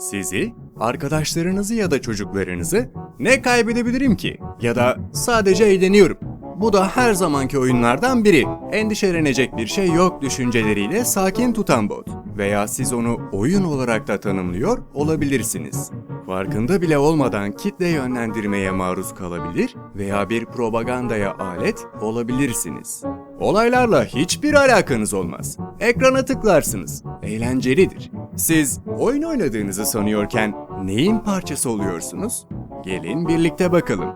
Sizi, arkadaşlarınızı ya da çocuklarınızı ne kaybedebilirim ki? Ya da sadece eğleniyorum. Bu da her zamanki oyunlardan biri. Endişelenecek bir şey yok düşünceleriyle sakin tutan bot. Veya siz onu oyun olarak da tanımlıyor olabilirsiniz. Farkında bile olmadan kitle yönlendirmeye maruz kalabilir veya bir propagandaya alet olabilirsiniz. Olaylarla hiçbir alakanız olmaz. Ekrana tıklarsınız. Eğlencelidir. Siz oyun oynadığınızı sanıyorken neyin parçası oluyorsunuz? Gelin birlikte bakalım.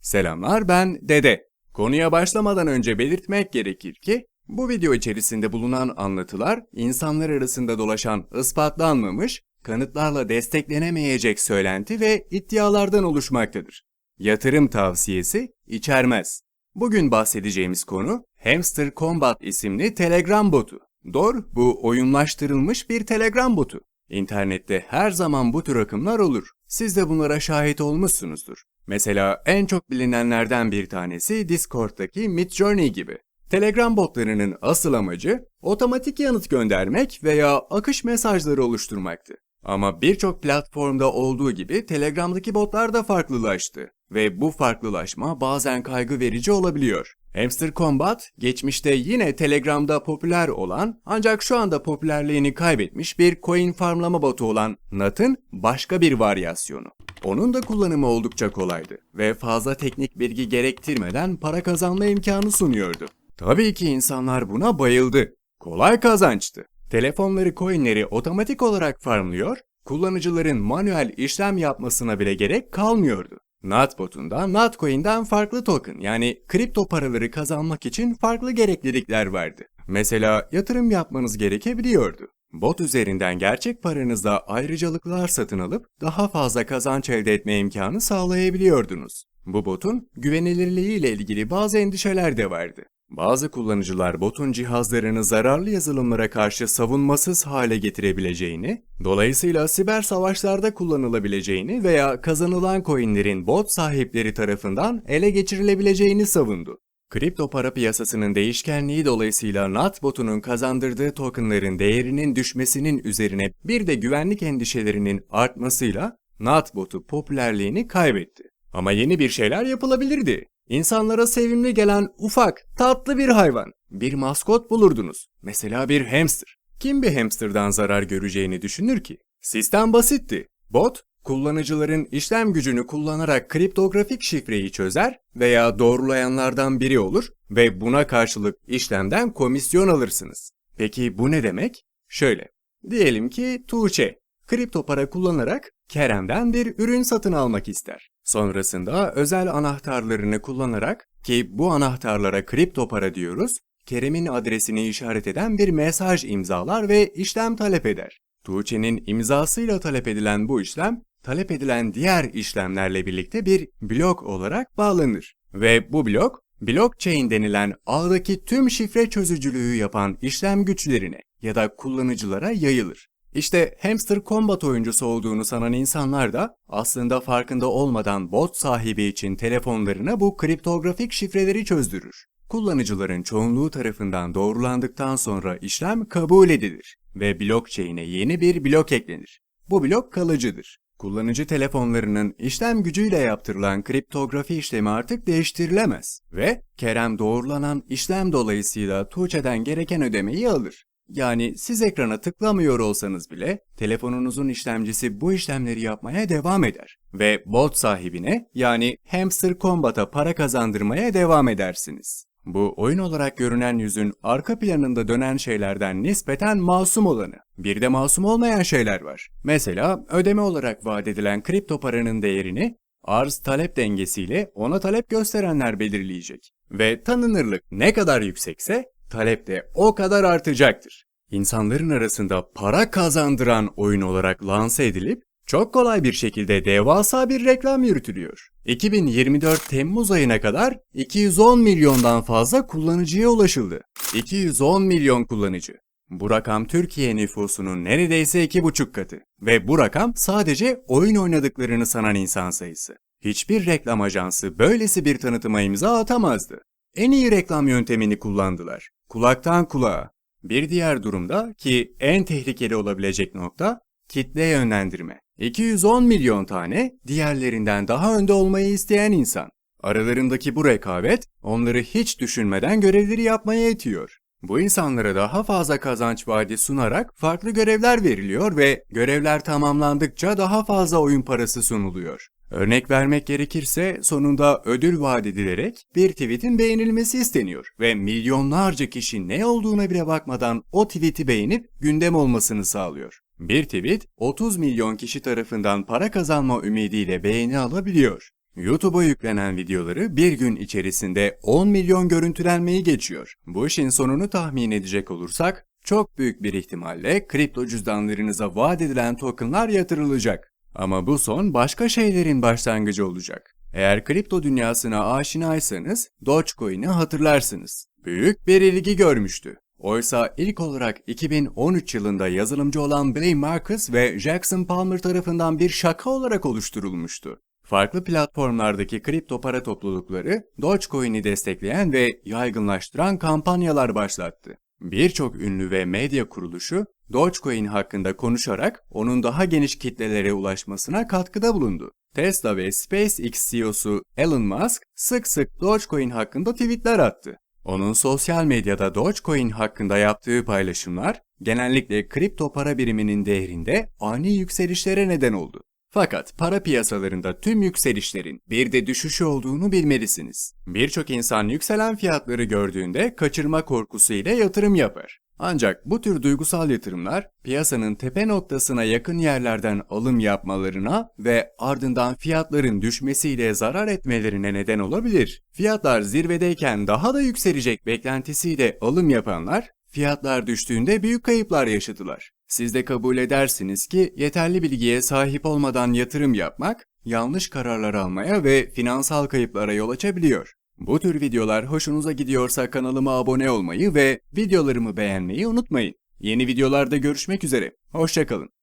Selamlar ben Dede. Konuya başlamadan önce belirtmek gerekir ki bu video içerisinde bulunan anlatılar insanlar arasında dolaşan ispatlanmamış, kanıtlarla desteklenemeyecek söylenti ve iddialardan oluşmaktadır. Yatırım tavsiyesi içermez. Bugün bahsedeceğimiz konu Hamster Combat isimli Telegram botu. Doğru, bu oyunlaştırılmış bir Telegram botu. İnternette her zaman bu tür akımlar olur. Siz de bunlara şahit olmuşsunuzdur. Mesela en çok bilinenlerden bir tanesi Discord'daki Midjourney gibi. Telegram botlarının asıl amacı otomatik yanıt göndermek veya akış mesajları oluşturmaktı. Ama birçok platformda olduğu gibi Telegram'daki botlar da farklılaştı ve bu farklılaşma bazen kaygı verici olabiliyor. Hamster Combat, geçmişte yine Telegram'da popüler olan ancak şu anda popülerliğini kaybetmiş bir coin farmlama botu olan Nut'ın başka bir varyasyonu. Onun da kullanımı oldukça kolaydı ve fazla teknik bilgi gerektirmeden para kazanma imkanı sunuyordu. Tabii ki insanlar buna bayıldı. Kolay kazançtı. Telefonları coinleri otomatik olarak farmlıyor, kullanıcıların manuel işlem yapmasına bile gerek kalmıyordu. Nutbot'unda Nutcoin'den farklı token yani kripto paraları kazanmak için farklı gereklilikler vardı. Mesela yatırım yapmanız gerekebiliyordu. Bot üzerinden gerçek paranızla ayrıcalıklar satın alıp daha fazla kazanç elde etme imkanı sağlayabiliyordunuz. Bu botun güvenilirliği ile ilgili bazı endişeler de vardı. Bazı kullanıcılar botun cihazlarını zararlı yazılımlara karşı savunmasız hale getirebileceğini, dolayısıyla siber savaşlarda kullanılabileceğini veya kazanılan coinlerin bot sahipleri tarafından ele geçirilebileceğini savundu. Kripto para piyasasının değişkenliği dolayısıyla NAT botunun kazandırdığı tokenların değerinin düşmesinin üzerine bir de güvenlik endişelerinin artmasıyla NAT botu popülerliğini kaybetti. Ama yeni bir şeyler yapılabilirdi. İnsanlara sevimli gelen ufak, tatlı bir hayvan, bir maskot bulurdunuz. Mesela bir hamster. Kim bir hamsterdan zarar göreceğini düşünür ki? Sistem basitti. Bot, kullanıcıların işlem gücünü kullanarak kriptografik şifreyi çözer veya doğrulayanlardan biri olur ve buna karşılık işlemden komisyon alırsınız. Peki bu ne demek? Şöyle, diyelim ki Tuğçe, kripto para kullanarak Kerem'den bir ürün satın almak ister. Sonrasında özel anahtarlarını kullanarak ki bu anahtarlara kripto para diyoruz, Kerem'in adresini işaret eden bir mesaj imzalar ve işlem talep eder. Tuğçe'nin imzasıyla talep edilen bu işlem, talep edilen diğer işlemlerle birlikte bir blok olarak bağlanır. Ve bu blok, blockchain denilen ağdaki tüm şifre çözücülüğü yapan işlem güçlerine ya da kullanıcılara yayılır. İşte Hamster Combat oyuncusu olduğunu sanan insanlar da aslında farkında olmadan bot sahibi için telefonlarına bu kriptografik şifreleri çözdürür. Kullanıcıların çoğunluğu tarafından doğrulandıktan sonra işlem kabul edilir ve blockchain'e yeni bir blok eklenir. Bu blok kalıcıdır. Kullanıcı telefonlarının işlem gücüyle yaptırılan kriptografi işlemi artık değiştirilemez ve Kerem doğrulanan işlem dolayısıyla Tuğçe'den gereken ödemeyi alır. Yani siz ekrana tıklamıyor olsanız bile telefonunuzun işlemcisi bu işlemleri yapmaya devam eder ve bot sahibine yani Hamster Combat'a para kazandırmaya devam edersiniz. Bu oyun olarak görünen yüzün arka planında dönen şeylerden nispeten masum olanı. Bir de masum olmayan şeyler var. Mesela ödeme olarak vaat edilen kripto paranın değerini arz talep dengesiyle ona talep gösterenler belirleyecek. Ve tanınırlık ne kadar yüksekse talep de o kadar artacaktır. İnsanların arasında para kazandıran oyun olarak lanse edilip çok kolay bir şekilde devasa bir reklam yürütülüyor. 2024 Temmuz ayına kadar 210 milyondan fazla kullanıcıya ulaşıldı. 210 milyon kullanıcı. Bu rakam Türkiye nüfusunun neredeyse iki buçuk katı. Ve bu rakam sadece oyun oynadıklarını sanan insan sayısı. Hiçbir reklam ajansı böylesi bir tanıtıma imza atamazdı. En iyi reklam yöntemini kullandılar. Kulaktan kulağa. Bir diğer durumda ki en tehlikeli olabilecek nokta kitle yönlendirme. 210 milyon tane diğerlerinden daha önde olmayı isteyen insan. Aralarındaki bu rekabet onları hiç düşünmeden görevleri yapmaya itiyor. Bu insanlara daha fazla kazanç vaadi sunarak farklı görevler veriliyor ve görevler tamamlandıkça daha fazla oyun parası sunuluyor. Örnek vermek gerekirse sonunda ödül vaat edilerek bir tweetin beğenilmesi isteniyor ve milyonlarca kişi ne olduğuna bile bakmadan o tweet'i beğenip gündem olmasını sağlıyor. Bir tweet 30 milyon kişi tarafından para kazanma ümidiyle beğeni alabiliyor. YouTube'a yüklenen videoları bir gün içerisinde 10 milyon görüntülenmeyi geçiyor. Bu işin sonunu tahmin edecek olursak çok büyük bir ihtimalle kripto cüzdanlarınıza vaat edilen tokenlar yatırılacak. Ama bu son başka şeylerin başlangıcı olacak. Eğer kripto dünyasına aşinaysanız Dogecoin'i hatırlarsınız. Büyük bir ilgi görmüştü. Oysa ilk olarak 2013 yılında yazılımcı olan Blay Marcus ve Jackson Palmer tarafından bir şaka olarak oluşturulmuştu. Farklı platformlardaki kripto para toplulukları Dogecoin'i destekleyen ve yaygınlaştıran kampanyalar başlattı. Birçok ünlü ve medya kuruluşu Dogecoin hakkında konuşarak onun daha geniş kitlelere ulaşmasına katkıda bulundu. Tesla ve SpaceX CEO'su Elon Musk sık sık Dogecoin hakkında tweetler attı. Onun sosyal medyada Dogecoin hakkında yaptığı paylaşımlar genellikle kripto para biriminin değerinde ani yükselişlere neden oldu. Fakat para piyasalarında tüm yükselişlerin bir de düşüşü olduğunu bilmelisiniz. Birçok insan yükselen fiyatları gördüğünde kaçırma korkusu ile yatırım yapar. Ancak bu tür duygusal yatırımlar piyasanın tepe noktasına yakın yerlerden alım yapmalarına ve ardından fiyatların düşmesiyle zarar etmelerine neden olabilir. Fiyatlar zirvedeyken daha da yükselecek beklentisiyle alım yapanlar fiyatlar düştüğünde büyük kayıplar yaşadılar. Siz de kabul edersiniz ki yeterli bilgiye sahip olmadan yatırım yapmak yanlış kararlar almaya ve finansal kayıplara yol açabiliyor. Bu tür videolar hoşunuza gidiyorsa kanalıma abone olmayı ve videolarımı beğenmeyi unutmayın. Yeni videolarda görüşmek üzere. Hoşçakalın.